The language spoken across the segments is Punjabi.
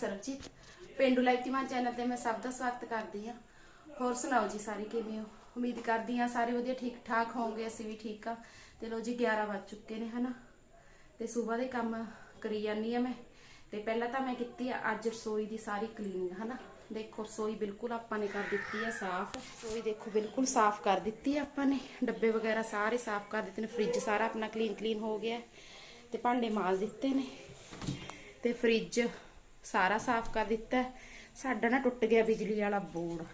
ਸਰਬਜੀਤ, ਪਿੰਡੂ ਲਾਈਫ ਟੀਮਾਨ ਚੈਨਲ ਤੇ ਮੈਂ ਸਭ ਦਾ ਸਵਾਗਤ ਕਰਦੀ ਹਾਂ। ਹੋਰ ਸੁਣਾਓ ਜੀ ਸਾਰੇ ਕਿਵੇਂ ਹੋ? ਉਮੀਦ ਕਰਦੀ ਹਾਂ ਸਾਰੇ ਵਧੀਆ ਠੀਕ ਠਾਕ ਹੋਵੋਗੇ, ਅਸੀਂ ਵੀ ਠੀਕ ਆ ਤੇ ਲੋ ਜੀ 11 ਵੱਜ ਚੁੱਕੇ ਨੇ, ਹਨਾ? ਤੇ ਸਵੇਰ ਦੇ ਕੰਮ ਕਰੀ ਜਾਂਦੀ ਆ ਮੈਂ। ਤੇ ਪਹਿਲਾਂ ਤਾਂ ਮੈਂ ਕੀਤੀ ਆ ਅੱਜ ਰਸੋਈ ਦੀ ਸਾਰੀ ਕਲੀਨਿੰਗ ਹਨਾ? ਦੇਖੋ, ਰਸੋਈ ਬਿਲਕੁਲ ਆਪਾਂ ਨੇ ਕਰ ਦਿੱਤੀ ਆ ਸਾਫ਼। ਰਸੋਈ ਦੇਖੋ, ਬਿਲਕੁਲ ਸਾਫ਼ ਕਰ ਦਿੱਤੀ ਆ ਆਪਾਂ ਨੇ। ਡੱਬੇ ਵਗੈਰਾ ਸਾਰੇ ਸਾਫ਼ ਕਰ ਦਿੱਤੇ ਨੇ, ਫ੍ਰਿਜ ਸਾਰਾ ਆਪਣਾ ਕਲੀਨ ਕਲੀਨ ਹੋ ਗਿਆ। ਤੇ ਭਾਂਡੇ ਮਾਜ ਦਿੱਤੇ ਨੇ। ਤੇ ਫ੍ਰਿਜ ਸਾਰਾ ਸਾਫ਼ ਕਰ ਦਿੱਤਾ ਸਾਡਾ ਨਾ ਟੁੱਟ ਗਿਆ ਬਿਜਲੀ ਵਾਲਾ ਬੋਰਡ।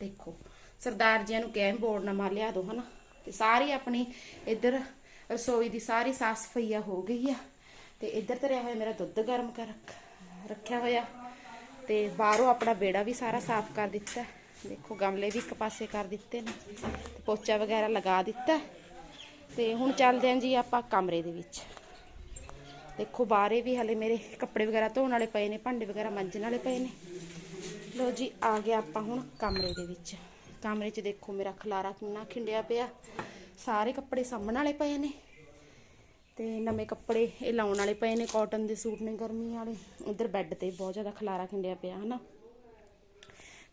ਦੇਖੋ, ਸਰਦਾਰ ਜੀ ਨੂੰ ਕਿਹਾ ਬੋਰਡ ਨਾ ਮਾਰ ਲਿਆ ਦੋ, ਹਨਾ? ਤੇ ਸਾਰੀ ਆਪਣੀ ਇੱਧਰ ਰਸੋਈ ਦੀ ਸਾਰੀ ਸਾਫ਼ ਸਫਾਈਆ ਹੋ ਗਈ ਆ। ਤੇ ਇੱਧਰ ਧਰਿਆ ਹੋਇਆ ਮੇਰਾ ਦੁੱਧ ਗਰਮ ਕਰ ਰੱਖਿਆ ਹੋਇਆ। ਤੇ ਬਾਹਰੋਂ ਆਪਣਾ ਬੇੜਾ ਵੀ ਸਾਰਾ ਸਾਫ਼ ਕਰ ਦਿੱਤਾ ਦੇਖੋ, ਗਮਲੇ ਵੀ ਇੱਕ ਪਾਸੇ ਕਰ ਦਿੱਤੇ ਨੇ। ਤੇ ਪੋਚਾ ਵਗੈਰਾ ਲਗਾ ਦਿੱਤਾ ਹੈ। ਤੇ ਹੁਣ ਚੱਲਦੇ ਆਂ ਜੀ ਆਪਾਂ ਕਮਰੇ ਦੇ ਵਿੱਚ। ਦੇਖੋ ਬਾਹਰੇ ਵੀ ਹਲੇ ਮੇਰੇ ਕੱਪੜੇ ਵਗੈਰਾ ਧੋਣ ਵਾਲੇ ਪਏ ਨੇ, ਭਾਂਡੇ ਵਗੈਰਾ ਮਾਂਜਣ ਵਾਲੇ ਪਏ ਨੇ। ਲੋ ਜੀ, ਆ ਗਿਆ ਆਪਾਂ ਹੁਣ ਕਮਰੇ ਦੇ ਵਿੱਚ। ਕਮਰੇ 'ਚ ਦੇਖੋ ਮੇਰਾ ਖਲਾਰਾ ਕਿੰਨਾ ਖਿੰਡਿਆ ਪਿਆ। ਸਾਰੇ ਕੱਪੜੇ ਸਾਂਭਣ ਵਾਲੇ ਪਏ ਨੇ ਤੇ ਨਵੇਂ ਕੱਪੜੇ ਇਹ ਲਾਉਣ ਵਾਲੇ ਪਏ ਨੇ ਕਾਟਨ ਦੇ ਸੂਟ ਨੇ ਗਰਮੀ ਵਾਲੇ। ਉਧਰ ਬੈੱਡ ਤੇ ਬਹੁਤ ਜ਼ਿਆਦਾ ਖਲਾਰਾ ਖਿੰਡਿਆ ਪਿਆ, ਹਨਾ?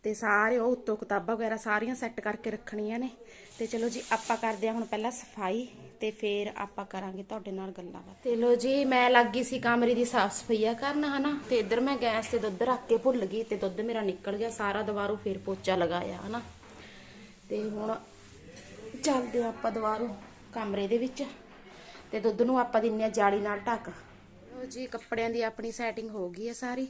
ਤੇ ਸਾਰੇ ਉਹ ਉੱਤੋਂ ਕਿਤਾਬਾਂ ਵਗੈਰਾ ਸਾਰੀਆਂ ਸੈੱਟ ਕਰਕੇ ਰੱਖਣੀਆਂ ਨੇ। ਤੇ ਚਲੋ ਜੀ ਆਪਾਂ ਕਰਦੇ ਹਾਂ ਹੁਣ ਪਹਿਲਾਂ ਸਫ਼ਾਈ ਤੇ ਫਿਰ ਆਪਾਂ ਕਰਾਂਗੇ ਤੁਹਾਡੇ ਨਾਲ ਗੱਲਾਂ ਬਾਤਾਂ। ਤੇ ਲੋ ਜੀ ਮੈਂ ਲੱਗ ਗਈ ਸੀ ਕਮਰੇ ਦੀ ਸਾਫ਼ ਸਫਾਈਆ ਕਰਨ ਹਨਾ? ਤੇ ਇੱਧਰ ਮੈਂ ਗੈਸ ਤੇ ਦੁੱਧ ਰੱਖ ਕੇ ਭੁੱਲ ਗਈ ਤੇ ਦੁੱਧ ਮੇਰਾ ਨਿਕਲ ਗਿਆ ਸਾਰਾ ਦੁਬਾਰਾ ਫਿਰ ਪੋਚਾ ਲਗਾਇਆ ਹਨਾ? ਤੇ ਹੁਣ ਚੱਲਦੇ ਆਪਾਂ ਦੁਬਾਰਾ ਕਮਰੇ ਦੇ ਵਿੱਚ। ਤੇ ਦੁੱਧ ਨੂੰ ਆਪਾਂ ਦਿੰਨੇ ਆ ਜਾਲੀ ਨਾਲ ਢੱਕ। ਲੋ ਜੀ ਕੱਪੜਿਆਂ ਦੀ ਆਪਣੀ ਸੈਟਿੰਗ ਹੋ ਗਈ ਹੈ ਸਾਰੀ।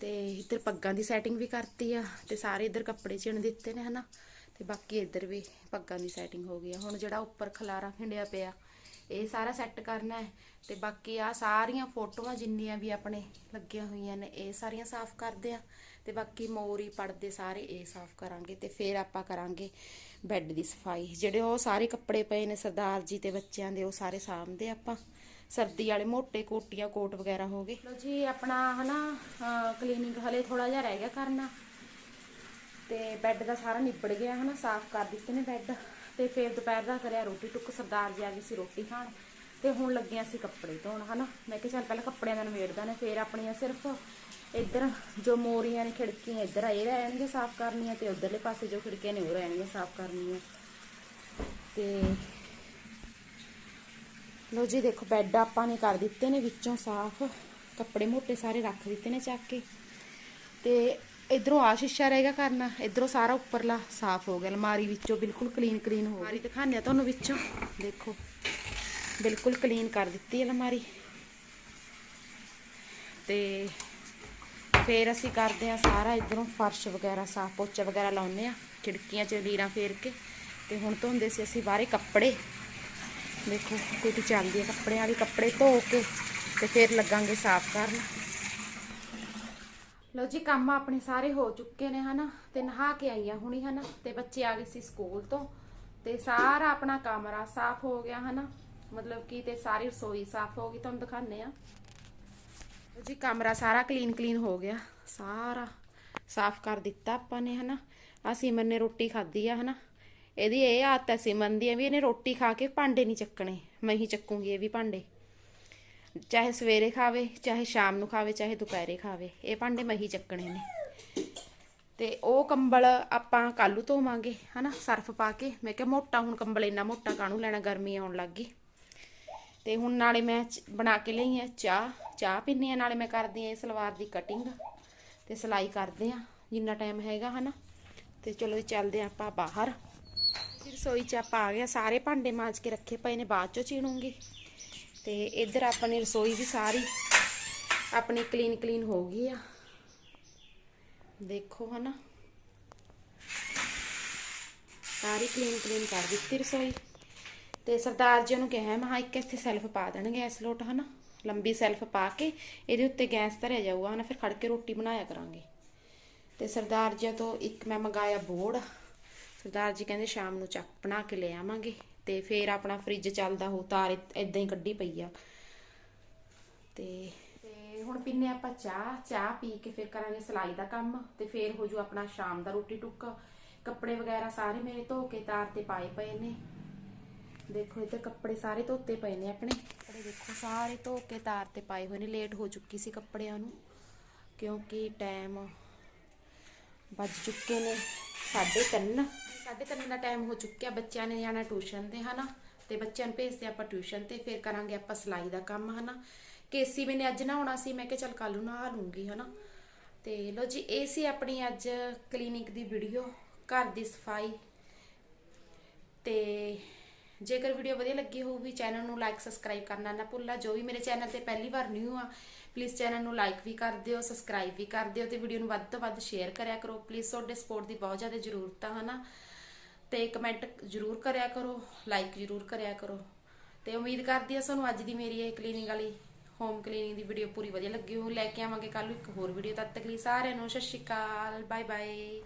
ਤੇ ਇੱਧਰ ਪੱਗਾਂ ਦੀ ਸੈਟਿੰਗ ਵੀ ਕਰਤੀ ਆ ਤੇ ਸਾਰੇ ਇੱਧਰ ਕੱਪੜੇ ਚਿਣ ਦਿੱਤੇ ਨੇ, ਹਨਾ? ਤੇ ਬਾਕੀ ਇੱਧਰ ਵੀ ਪੱਗਾਂ ਦੀ ਸੈਟਿੰਗ ਹੋ ਗਈ ਆ। ਹੁਣ ਜਿਹੜਾ ਉੱਪਰ ਖਲਾਰਾ ਖਿੰਡਿਆ ਪਿਆ, ਇਹ ਸਾਰਾ ਸੈੱਟ ਕਰਨਾ ਹੈ। ਤੇ ਬਾਕੀ ਆ ਸਾਰੀਆਂ ਫੋਟੋਆਂ ਜਿੰਨੀਆਂ ਵੀ ਆਪਣੇ ਲੱਗੀਆਂ ਹੋਈਆਂ ਨੇ, ਇਹ ਸਾਰੀਆਂ ਸਾਫ਼ ਕਰਦੇ ਆ। ਤੇ ਬਾਕੀ ਮੋਰੀ ਪੜਦੇ ਸਾਰੇ, ਇਹ ਸਾਫ਼ ਕਰਾਂਗੇ ਤੇ ਫਿਰ ਆਪਾਂ ਕਰਾਂਗੇ ਬੈੱਡ ਦੀ ਸਫ਼ਾਈ। ਜਿਹੜੇ ਉਹ ਸਾਰੇ ਕੱਪੜੇ ਪਏ ਨੇ ਸਰਦਾਰ ਜੀ ਤੇ ਬੱਚਿਆਂ ਦੇ, ਉਹ ਸਾਰੇ ਸਾਂਭਦੇ ਆਪਾਂ। ਸਰਦੀ ਵਾਲੇ ਮੋٹے ਕੋਟੀਆਂ ਕੋਟ ਵਗੈਰਾ ਹੋ ਗਏ। ਲੋ ਜੀ, ਆਪਣਾ ਹਨਾ ਕਲੀਨਿੰਗ ਹਲੇ ਥੋੜਾ ਜਿਹਾ ਰਹਿ ਗਿਆ ਕਰਨਾ। ਤੇ ਬੈੱਡ ਦਾ ਸਾਰਾ ਨਿਬੜ ਗਿਆ ਹਨਾ, ਸਾਫ਼ ਕਰ ਦਿੱਤੇ ਨੇ ਬੈੱਡ ਤੇ ਫਿਰ ਦੁਪਹਿਰ ਦਾ ਕਰਿਆ ਰੋਟੀ ਟੁੱਕ, ਸਰਦਾਰ ਜੀ ਆ ਗਏ ਸੀ ਰੋਟੀ ਖਾਣ। ਤੇ ਹੁਣ ਲੱਗਿਆ ਸੀ ਕੱਪੜੇ ਧੋਣ, ਹਨਾ। ਮੈਂ ਕਿਹਾ ਚੱਲ ਪਹਿਲਾਂ ਕੱਪੜਿਆਂ ਦਾ ਨਵੇੜਦਾ ਨੇ, ਫੇਰ ਆਪਣੀਆਂ ਸਿਰਫ ਇੱਧਰ ਜੋ ਮੋਰੀਆਂ ਨੇ, ਖਿੜਕੀਆਂ ਇੱਧਰ ਆ, ਇਹ ਰਹਿਣਗੇ ਸਾਫ਼ ਕਰਨੀਆਂ ਤੇ ਉਧਰਲੇ ਪਾਸੇ ਜੋ ਖਿੜਕੀਆਂ ਨੇ, ਉਹ ਰਹਿਣਗੀਆਂ ਸਾਫ਼ ਕਰਨੀਆਂ। ਤੇ ਲੋ ਜੀ ਦੇਖੋ ਬੈੱਡ ਆਪਾਂ ਨੇ ਕਰ ਦਿੱਤੇ ਨੇ ਵਿੱਚੋਂ ਸਾਫ਼ ਕੱਪੜੇ ਮੋਟੇ ਸਾਰੇ ਰੱਖ ਦਿੱਤੇ ਨੇ ਚੱਕ ਕੇ। ਤੇ ਇਧਰੋਂ ਆ ਸ਼ੀਸ਼ਾ ਰਹੇਗਾ ਕਰਨਾ ਇਧਰੋਂ ਸਾਰਾ ਉੱਪਰਲਾ ਸਾਫ਼ ਹੋ ਗਿਆ ਅਲਮਾਰੀ ਵਿੱਚੋਂ ਬਿਲਕੁਲ ਕਲੀਨ ਕਲੀਨ ਹੋ ਗਈ। ਅਲਮਾਰੀ ਦਿਖਾਉਂਦੇ ਆ ਤੁਹਾਨੂੰ ਵਿੱਚੋਂ? ਦੇਖੋ ਬਿਲਕੁਲ ਕਲੀਨ ਕਰ ਦਿੱਤੀ ਹੈ ਅਲਮਾਰੀ। ਤੇ ਫੇਰ ਅਸੀਂ ਕਰਦੇ ਆ ਸਾਰਾ ਇਧਰੋਂ ਫਰਸ਼ ਵਗੈਰਾ ਸਾਫ਼ ਪੋਚਾ ਵਗੈਰਾ ਲਾਉਂਦੇ ਆ ਖਿੜਕੀਆਂ 'ਚ ਲੀਰਾਂ ਫੇਰ ਕੇ। ਤੇ ਹੁਣ ਧੋਂਦੇ ਸੀ ਅਸੀਂ ਬਾਹਰੇ ਕੱਪੜੇ। ਦੇਖੋ ਕੋਈ ਚੱਲਦੀ ਹੈ, ਕੱਪੜਿਆਂ ਵਾਲੀ ਕੱਪੜੇ ਧੋ ਕੇ ਤੇ ਫਿਰ ਲੱਗਾਂਗੇ ਸਾਫ਼ ਕਰਨ। ਲੋ ਜੀ, ਕੰਮ ਆਪਣੇ ਸਾਰੇ ਹੋ ਚੁੱਕੇ ਨੇ, ਹਨਾ? ਤੇ ਨਹਾ ਕੇ ਆਈਆਂ ਹੁਣੀ, ਹਨਾ? ਤੇ ਬੱਚੇ ਆ ਗਏ ਸੀ ਸਕੂਲ ਤੋਂ। ਤੇ ਸਾਰਾ ਆਪਣਾ ਕਮਰਾ ਸਾਫ਼ ਹੋ ਗਿਆ, ਹਨਾ? ਮਤਲਬ ਕਿ ਤੇ ਸਾਰੀ ਰਸੋਈ ਸਾਫ਼ ਹੋ ਗਈ, ਤੁਹਾਨੂੰ ਦਿਖਾਣੇ ਆ ਜੀ, ਕਮਰਾ ਸਾਰਾ ਕਲੀਨ ਕਲੀਨ ਹੋ ਗਿਆ। ਸਾਰਾ ਸਾਫ਼ ਕਰ ਦਿੱਤਾ ਆਪਾਂ ਨੇ, ਹਨਾ? ਆ ਸਿਮਨ ਨੇ ਰੋਟੀ ਖਾਧੀ ਆ, ਹਨਾ? ਇਹਦੀ ਇਹ ਆਦਤ ਹੈ ਸਿਮਨ ਦੀ ਵੀ ਇਹਨੇ ਰੋਟੀ ਖਾ ਕੇ ਭਾਂਡੇ ਨਹੀਂ ਚੱਕਣੇ। ਮੈਂ ਹੀ ਚੱਕੂਗੀ ਇਹ ਵੀ ਭਾਂਡੇ। ਚਾਹੇ ਸਵੇਰੇ ਖਾਵੇ, ਚਾਹੇ ਸ਼ਾਮ ਨੂੰ ਖਾਵੇ, ਚਾਹੇ ਦੁਪਹਿਰੇ ਖਾਵੇ, ਇਹ ਭਾਂਡੇ ਮੈਂ ਹੀ ਚੱਕਣੇ ਨੇ। ਤੇ ਉਹ ਕੰਬਲ ਆਪਾਂ ਕੱਲੂ ਧੋਵਾਂਗੇ, ਹਨਾ, ਸਰਫ ਪਾ ਕੇ। ਮੈਂ ਕਿਹਾ ਮੋਟਾ, ਹੁਣ ਕੰਬਲ ਇੰਨਾ ਮੋਟਾ ਕਾਹਨੂੰ ਲੈਣਾ, ਗਰਮੀ ਆਉਣ ਲੱਗ ਗਈ। ਤੇ ਹੁਣ ਨਾਲੇ ਮੈਂ ਚ- ਬਣਾ ਕੇ ਲਈ ਆ ਚਾਹ। ਚਾਹ ਪੀਨੀ ਆ ਨਾਲੇ ਮੈਂ ਕਰਦੀ ਆ ਇਹ ਸਲਵਾਰ ਦੀ ਕਟਿੰਗ ਤੇ ਸਿਲਾਈ ਕਰਦੇ ਆ ਜਿੰਨਾ ਟਾਈਮ ਹੈਗਾ, ਹਨਾ। ਤੇ ਚਲੋ ਚੱਲਦੇ ਆ ਆਪਾਂ ਬਾਹਰ। ਜੀ ਰਸੋਈ 'ਚ ਆਪਾਂ ਆ ਗਿਆ ਸਾਰੇ ਭਾਂਡੇ ਮਾਂਜ ਕੇ ਰੱਖੇ ਪਏ ਨੇ, ਬਾਅਦ 'ਚੋਂ ਚੀਣੂੰਗੀ। ਤੇ ਇੱਧਰ ਆਪਣੀ ਰਸੋਈ ਵੀ ਸਾਰੀ, ਆਪਣੀ ਕਲੀਨ ਕਲੀਨ ਹੋ ਗਈ ਆ। ਦੇਖੋ ਹਨਾ। ਸਾਰੀ ਕਲੀਨ ਕਲੀਨ ਕਰ ਦਿੱਤੀ ਰਸੋਈ। ਤੇ ਸਰਦਾਰ ਜੀ ਨੂੰ ਕਿਹਾ, ਮੈਂ ਹਾਂ ਇੱਕ ਇੱਥੇ ਸੈਲਫ ਪਾ ਦੇਣਗੇ ਇਸ ਲੋਟ, ਹਨਾ। ਲੰਬੀ ਸੈਲਫ ਪਾ ਕੇ, ਇਹਦੇ ਉੱਤੇ ਗੈਸ ਧਰਿਆ ਜਾਊਗਾ, ਹਨਾ। ਫਿਰ ਖੜ ਕੇ ਰੋਟੀ ਬਣਾਇਆ ਕਰਾਂਗੇ। ਤੇ ਸਰਦਾਰ ਜੀ ਤੋਂ ਇੱਕ ਮੈਂ ਮੰਗਾਇਆ ਬੋਰਡ ਸਰਦਾਰ ਜੀ ਕਹਿੰਦੇ ਸ਼ਾਮ ਨੂੰ ਚੱਕ ਬਣਾ ਕੇ ਲੈ ਆਵਾਂਗੇ ਤੇ ਫੇਰ ਆਪਣਾ ਫ੍ਰਿਜ ਚੱਲਦਾ ਹੋ ਤਾਰ ਇਦਾਂ ਹੀ ਕੱਢੀ ਪਈ ਆ। ਤੇ ਹੁਣ ਪੀਨੇ ਆਪਾਂ ਚਾਹ ਚਾਹ ਪੀ ਕੇ ਫਿਰ ਕਰਾਂਗੇ ਸਿਲਾਈ ਦਾ ਕੰਮ ਤੇ ਫਿਰ ਹੋ ਜੂ ਆਪਣਾ ਸ਼ਾਮ ਦਾ ਰੋਟੀ ਟੁੱਕ। ਕੱਪੜੇ ਵਗੈਰਾ ਸਾਰੇ ਮੇਰੇ ਧੋ ਕੇ ਤਾਰ ਤੇ ਪਾਏ ਪਏ ਨੇ। ਦੇਖੋ ਇੱਧਰ ਕੱਪੜੇ ਸਾਰੇ ਧੋਤੇ ਪਏ ਨੇ ਆਪਣੇ। ਕੱਪੜੇ ਦੇਖੋ ਸਾਰੇ ਧੋ ਕੇ ਤਾਰ ਤੇ ਪਾਏ ਹੋਏ ਨੇ, ਲੇਟ ਹੋ ਚੁੱਕੀ ਸੀ ਕੱਪੜਿਆਂ ਨੂੰ, ਕਿਉਂਕਿ ਟਾਈਮ ਵੱਜ ਚੁੱਕੇ ਨੇ 3:30 3:30 ਦਾ ਟਾਈਮ ਹੋ ਚੁੱਕਿਆ ਬੱਚਿਆਂ ਨੇ ਜਾਣਾ ਟਿਊਸ਼ਨ ਤੇ, ਹਨਾ? ਤੇ ਬੱਚਿਆਂ ਨੂੰ ਭੇਜਦੇ ਆਪਾਂ ਟਿਊਸ਼ਨ ਤੇ, ਫਿਰ ਕਰਾਂਗੇ ਆਪਾਂ ਸਿਲਾਈ ਦਾ ਕੰਮ, ਹਨਾ? ਕੇਸੀ ਮੈਨੇ ਅੱਜ ਨਹਾਉਣਾ ਸੀ, ਮੈਂ ਕਿਹਾ ਚੱਲ ਕੱਲ ਨੂੰ ਨਹਾ ਲੂੰਗੀ, ਹਨਾ? ਤੇ ਲੋ ਜੀ, ਇਹ ਸੀ ਆਪਣੀ ਅੱਜ ਕਲੀਨਿਕ ਦੀ ਵੀਡੀਓ ਘਰ ਦੀ ਸਫ਼ਾਈ। ਤੇ ਜੇਕਰ ਵੀਡੀਓ ਵਧੀਆ ਲੱਗੀ ਹੋਊਗੀ ਚੈਨਲ ਨੂੰ ਲਾਈਕ ਸਬਸਕ੍ਰਾਈਬ ਕਰਨਾ ਨਾ ਭੁੱਲਣਾ। ਜੋ ਵੀ ਮੇਰੇ ਚੈਨਲ ਤੇ ਪਹਿਲੀ ਵਾਰ ਨਿਊ ਆ ਪਲੀਜ਼ ਚੈਨਲ ਨੂੰ ਲਾਈਕ ਵੀ ਕਰ ਦਿਓ ਸਬਸਕ੍ਰਾਈਬ ਵੀ ਕਰ ਦਿਓ ਤੇ ਵੀਡੀਓ ਨੂੰ ਵੱਧ ਤੋਂ ਵੱਧ ਸ਼ੇਅਰ ਕਰਿਆ ਕਰੋ। ਪਲੀਜ਼ ਤੁਹਾਡੇ ਸਪੋਰਟ ਦੀ ਬਹੁਤ ਜ਼ਿਆਦਾ ਜ਼ਰੂਰਤ ਆ, ਹਨਾ? ਤੇ ਕਮੈਂਟ ਜ਼ਰੂਰ ਕਰਿਆ ਕਰੋ ਲਾਈਕ ਜ਼ਰੂਰ ਕਰਿਆ ਕਰੋ। ਤੇ ਉਮੀਦ ਕਰਦੀ ਆ ਤੁਹਾਨੂੰ ਅੱਜ ਦੀ ਮੇਰੀ ਇਹ ਕਲੀਨਿੰਗ ਵਾਲੀ ਹੋਮ ਕਲੀਨਿੰਗ ਦੀ ਵੀਡੀਓ ਪੂਰੀ ਵਧੀਆ ਲੱਗੀ ਹੋ ਲੈ ਕੇ ਆਵਾਂਗੇ ਕੱਲ ਇੱਕ ਹੋਰ ਵੀਡੀਓ ਤਦ ਤੱਕ ਲਈ ਸਾਰਿਆਂ ਨੂੰ ਸਤਿ ਸ਼੍ਰੀ ਅਕਾਲ ਬਾਏ ਬਾਏ